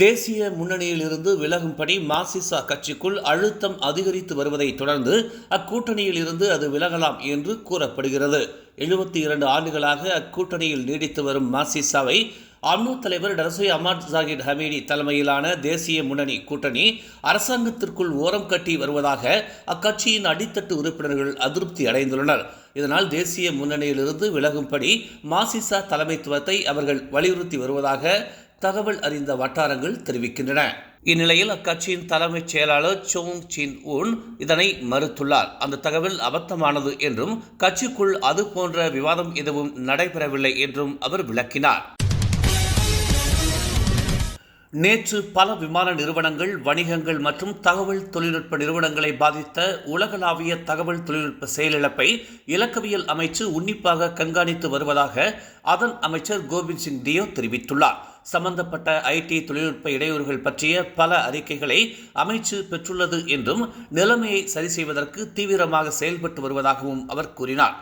தேசிய முன்னணியில் இருந்து விலகும்படி மாசிசா கட்சிக்குள் அழுத்தம் அதிகரித்து வருவதை தொடர்ந்து அக்கூட்டணியில் இருந்து அது விலகலாம் என்று கூறப்படுகிறது. எழுபத்தி இரண்டு ஆண்டுகளாக அக்கூட்டணியில் நீடித்து வரும் மாசிசாவை அம்னோ தலைவர் டரசை அமர் ஜாகிர் ஹமீடி தலைமையிலான தேசிய முன்னணி கூட்டணி அரசாங்கத்திற்குள் ஓரம் கட்டி வருவதாக அக்கட்சியின் அடித்தட்டு உறுப்பினர்கள் அதிருப்தி அடைந்துள்ளனர். இதனால் தேசிய முன்னணியிலிருந்து விலகும்படி மாசிசா தலைமைத்துவத்தை அவர்கள் வலியுறுத்தி வருவதாக தகவல் அறிந்த வட்டாரங்கள் தெரிவிக்கின்றன. இந்நிலையில் அக்கட்சியின் தலைமைச் செயலாளர் சோங் சின் உன் இதனை மறுத்துள்ளார். அந்த தகவல் அபத்தமானது என்றும் கட்சிக்குள் அது போன்ற விவாதம் எதுவும் நடைபெறவில்லை என்றும் அவர் விளக்கினார். நேற்று பல விமான நிறுவனங்கள் வணிகங்கள் மற்றும் தகவல் தொழில்நுட்ப நிறுவனங்களை பாதித்த உலகளாவிய தகவல் தொழில்நுட்ப செயலிழப்பை இலக்கவியல் அமைச்சு உன்னிப்பாக கண்காணித்து வருவதாக அதன் அமைச்சர் கோவிந்த் சிங் டியோ தெரிவித்துள்ளார். சம்பந்தப்பட்ட ஐடி தொழில்நுட்ப இடையூறுகள் பற்றிய பல அறிக்கைகளை அமைச்சு பெற்றுள்ளது என்றும் நிலைமையை சரி செய்வதற்கு தீவிரமாக செயல்பட்டு வருவதாகவும் அவர் கூறினார்.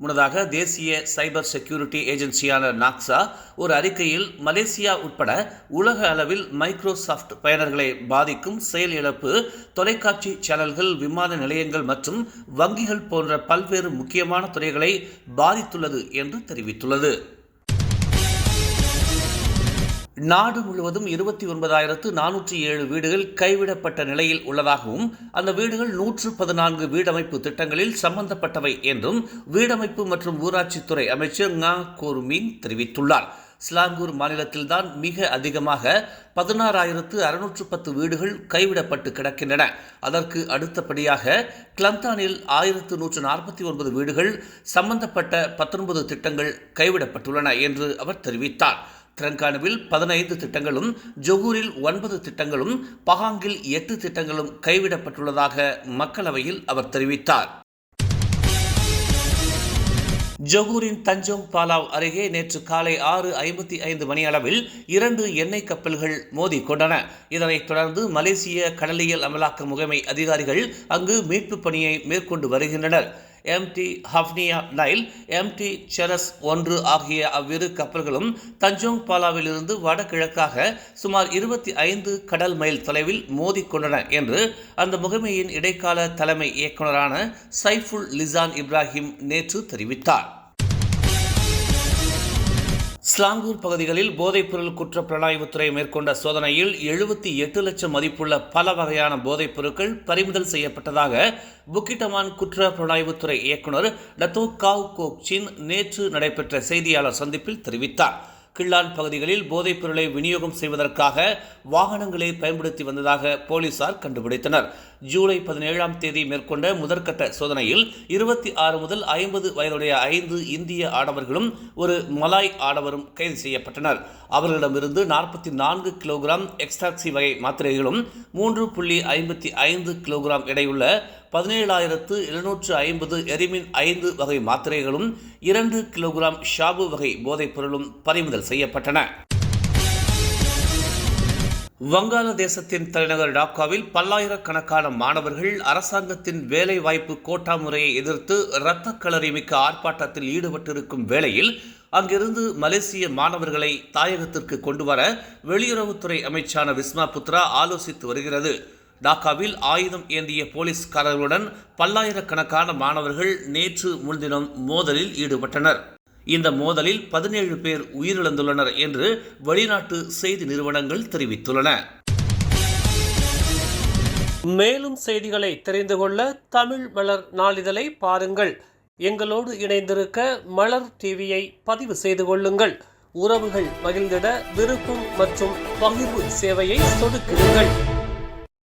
முன்னதாக தேசிய சைபர் செக்யூரிட்டி ஏஜென்சியான நாக்ஸா ஒரு அறிக்கையில் மலேசியா உட்பட உலக அளவில் மைக்ரோசாஃப்ட் பயனர்களை பாதிக்கும் செயல் இழப்பு தொலைக்காட்சி சேனல்கள் விமான நிலையங்கள் மற்றும் வங்கிகள் போன்ற பல்வேறு முக்கியமான துறைகளை பாதித்துள்ளது என்று தெரிவித்துள்ளது. நாடு முழுவதும் இருபத்தி ஒன்பதாயிரத்து நானூற்றி ஏழு வீடுகள் கைவிடப்பட்ட நிலையில் உள்ளதாகவும் அந்த வீடுகள் நூற்று பதினான்கு வீடமைப்பு திட்டங்களில் சம்பந்தப்பட்டவை என்றும் வீடமைப்பு மற்றும் ஊராட்சித்துறை அமைச்சர் ngா கோர்மின் தெரிவித்துள்ளார். ஸ்லாங்கூர் மாநிலத்தில்தான் மிக அதிகமாக பதினாறாயிரத்து அறுநூற்று பத்து வீடுகள் கைவிடப்பட்டு கிடக்கின்றன. அதற்கு அடுத்தபடியாக கிளந்தானில் ஆயிரத்து நூற்று நாற்பத்தி ஒன்பது வீடுகள் சம்பந்தப்பட்ட பத்தொன்பது திட்டங்கள் கைவிடப்பட்டுள்ளன என்று அவர் தெரிவித்தார். திரங்கானுவில் பதினைந்து திட்டங்களும் ஜொகூரில் ஒன்பது திட்டங்களும் பகாங்கில் எட்டு திட்டங்களும் கைவிடப்பட்டுள்ளதாக மக்களவையில் அவர் தெரிவித்தார். ஜொகூரின் தஞ்சோங் பாலாவ் அருகே நேற்று காலை ஆறு ஐம்பத்தி ஐந்து மணி அளவில் இரண்டு எண்ணெய் கப்பல்கள் மோதி கொண்டன. இதனைத் தொடர்ந்து மலேசிய கடலியல் அமலாக்க முகமை அதிகாரிகள் அங்கு மீட்பு பணியை மேற்கொண்டு வருகின்றனர். MT Hafnia Nile MT Ceres ஒன்று ஆகிய அவ்விரு கப்பல்களும் தஞ்சோங் பாலாவிலிருந்து வடகிழக்காக சுமார் இருபத்தி ஐந்து கடல் மைல் தொலைவில் மோதிக்கொண்டன என்று அந்த முகமையின் இடைக்கால தலைமை இயக்குநரான சைஃபுல் லிசான் இப்ராஹிம் நேற்று தெரிவித்தார். ஸ்லாங்கூர் பகுதிகளில் போதைப்பொருள் குற்ற புலனாய்வுத்துறை மேற்கொண்ட சோதனையில் எழுபத்தி எட்டு லட்சம் மதிப்புள்ள பல வகையான போதைப் பொருட்கள் பறிமுதல் செய்யப்பட்டதாக புக்கிட்டமான் குற்ற புலனாய்வுத்துறை இயக்குநர் டத்தோ காவ் கோக்சின் நேற்று நடைபெற்ற செய்தியாளர் சந்திப்பில் தெரிவித்தார். கிள்ளான் பகுதிகளில் போதைப் பொருளை விநியோகம் செய்வதற்காக வாகனங்களை பயன்படுத்தி வந்ததாக போலீசார் கண்டுபிடித்தனர். ஜூலை பதினேழாம் தேதி மேற்கொண்ட முதற்கட்ட சோதனையில் இருபத்தி ஆறு முதல் ஐம்பது வயதுடைய ஐந்து இந்திய ஆடவர்களும் ஒரு மலாய் ஆடவரும் கைது செய்யப்பட்டனர். அவர்களிடமிருந்து நாற்பத்தி நான்கு கிலோகிராம் எக்ஸ்டாக்சி வகை மாத்திரைகளும் மூன்று புள்ளி ஐம்பத்தி ஐந்து கிலோகிராம் எடையுள்ள பதினேழாயிரத்து எழுநூற்று ஐம்பது எரிமின் ஐந்து வகை மாத்திரைகளும் இரண்டு கிலோகிராம் ஷாபு வகை போதைப் பொருளும் பறிமுதல் செய்யப்பட்டன. வங்காளதேசத்தின் தலைநகர் டாக்காவில் பல்லாயிரக்கணக்கான மாணவர்கள் அரசாங்கத்தின் வேலைவாய்ப்பு கோட்டா முறையை எதிர்த்து இரத்த களரி மிக்க ஆர்ப்பாட்டத்தில் ஈடுபட்டிருக்கும் வேளையில் அங்கிருந்து மலேசிய மாணவர்களை தாயகத்திற்கு கொண்டு வர வெளியுறவுத்துறை அமைச்சான விஸ்மா புத்ரா ஆலோசித்து வருகிறது. டாக்காவில் ஆயுதம் ஏந்திய போலீஸ்காரர்களுடன் பல்லாயிரக்கணக்கான மாணவர்கள் நேற்று முன்தினம் மோதலில் ஈடுபட்டனர். இந்த மோதலில் பதினேழு பேர் உயிரிழந்துள்ளனர் என்று வெளிநாட்டு செய்தி நிறுவனங்கள் தெரிவித்துள்ளன. மேலும் செய்திகளை தெரிந்து கொள்ள தமிழ் மலர் நாளிதழை பாருங்கள். எங்களோடு இணைந்திருக்க மலர் டிவியை பதிவு செய்து கொள்ளுங்கள். உறவுகள் மகிழ்ந்திட விருப்பம் மற்றும் பகிர்வு சேவையை சொடுக்குங்கள்